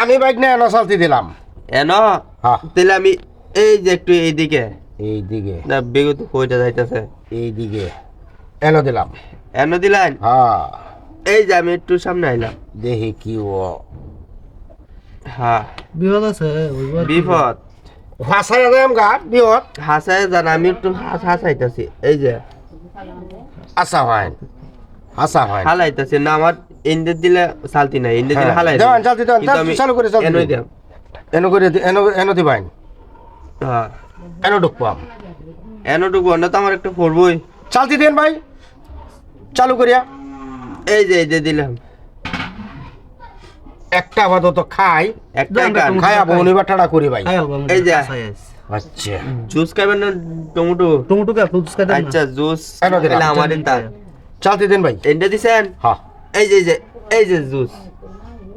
আমি বাইক না এনো চালতি দিলাম। এন? হ্যাঁ তাহলে আমি এই যে একটু এইদিকে। এই দিকে না বিগত কইটা যাইতেছে। এই দিকে এনো দিলাম। এন দিলেন? হ্যাঁ এই যে আমি একটু সামনে আইলাম। দেখি কি ও। হ্যাঁ বিপদ আছে বিপদ। হাসাই দেম গা বিহত হাসায় জান আমি একটু হাস হাসাইতেছি। এই যে। আশা হয় আশা হয় হালাইতেছি না আমার ইন্দের দিলে চালতি নাই ইন্দের দিলে হালাই দেওয়ান, চালতি দেওয়ান, চালতি চালু করে চালতি এনই দিন। দিলাম এনো করে দি- এনো এনো দিবাইন হ্যাঁ। এনো ঢুকবাম এনটুকু না তো আমার একটা পড়বই। চালতি দেন ভাই। চালু করিয়া। এই যে এই যে দিলাম। একটা আপাতত খাই। একটা দাম খাই। আবো উনিবার টাটা করি ভাই। খাই এই যে। আচ্ছা। জুস খাবেন না টমেটো? টমেটো কে ফ্রুটস খাইতাম আচ্ছা জুস এনো আমার তার চালতি দেন ভাই। এন্ডে দিছেন? হ্যাঁ। এই যে এই যে এই যে জুস।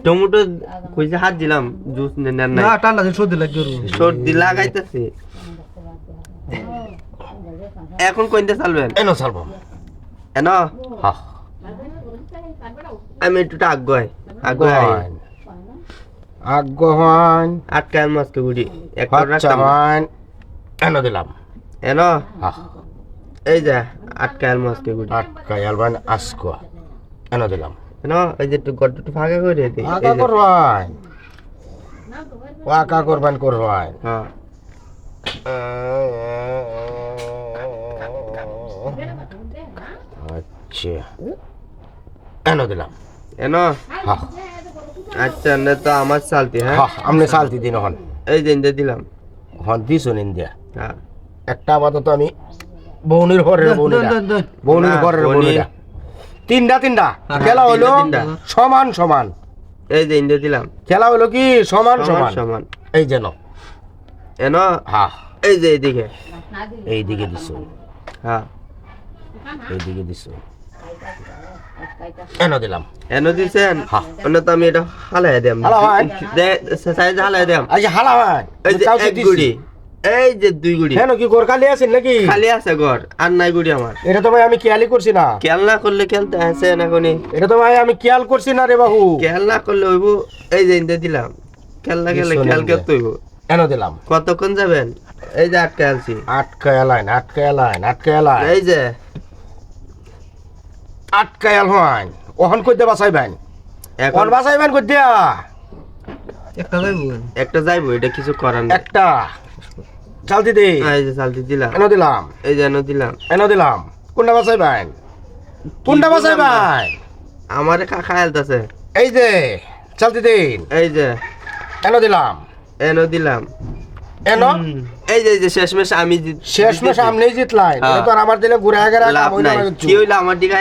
টমেটো কইছে হাত দিলাম জুস নেন না নাই ঠান্ডা দিন সর্দি লাগবে। সর্দি লাগাইতেছে। এখন কইতে চালবেন? এনো চালবো। এন হ্যাঁ আমি একটু আগ্রহ। আগ্রহ। গহন আগ্রহন আটকায় মাছকে গুড়ি একটা বাচ্চা রাখতাম। হন এনো দিলাম। এন হ্যাঁ এই যে আটকায় মাছকে গুড়ি আটকা আলবান আসকো। এনো দিলাম? এন এই যে একটু একটু ফাঁকা করে দিই এই আকা যে, করবান করবান হ্যাঁ। আচ্ছা। এনো দিলাম? এন আচ্ছা না তো আমার চালতি হ্যাঁ? আমনে চালতি দিন হন এই যে ইন্দে দিলাম। হন দিছ ইন্ডিয়া হ্যাঁ। একটা আপাতত আমি বৌনির ঘরের দেন, বৌনিরা। দেন, দেন। বৌনির ঘরের বৌনি- বৌনিরা। তিনটা তিনটা। হ্যাঁ, খেলা হলো। সমান সমান। এই যে ইন্দে দিলাম। খেলা হলো কি? সমান সমান সমান। এই যেন এন? হ্যাঁ। এই যে এইদিকে। এই দিকে দিছ। হ্যাঁ। এই দিকে দিছ। এনো দিলাম। এন দিছেন? হ্যাঁ। অন্য তো আমি এটা হালাই দিম হালাই? দে সাইজ হালাই দিম আচ্ছা হালা ভাই এই যে এক গুড়ি। এই যে দুই গুড়ি। কেন কি গোরকালি আছেন নাকি? খালি আছে ঘর আর নাই গুড়ি আমার। এটা তো ভাই আমি খেয়ালই করছি না। খেয়াল না করলে খেলতে আছে না কোনি। এটা তো ভাই আমি খেয়াল করছি না রে বাবু। খেয়াল না করলে হইব এই যে ইন্দে দিলাম। খেয়াল না খেলে খেয়াল করতে হইব। এনো দিলাম। কতক্ষণ যাবেন? এই যে আটকে আলছি আটকা এলাইন আটকা এলাইন আটকা এলাইন। এই যে। আটকা এল হয় ওহন কইতে বাঁচাইবেন এখন কোন বাঁচাইবেন কই দিয়া একটা যাইবো। একটা যাইবো এটা কিছু করার একটা। চালতি দে এই যে চালতি দিলাম। এনো দিলাম। এই যে এনে দিলাম। এনো দিলাম। কোনটা বাঁচাইবেন কোনটা বাঁচাইবেন আমারে কাকা এই যে চালতি দিন। এই যে। এনো দিলাম। এনে দিলাম। এনো? এই যে এই যে শেষমেশ আমি জিত- শেষ মাস জিতেছি। সামনেই জিতলাই। হ্যাঁ। তো আর আমার দিলে ঘুরে নাই। কি হইল আমার দিকে?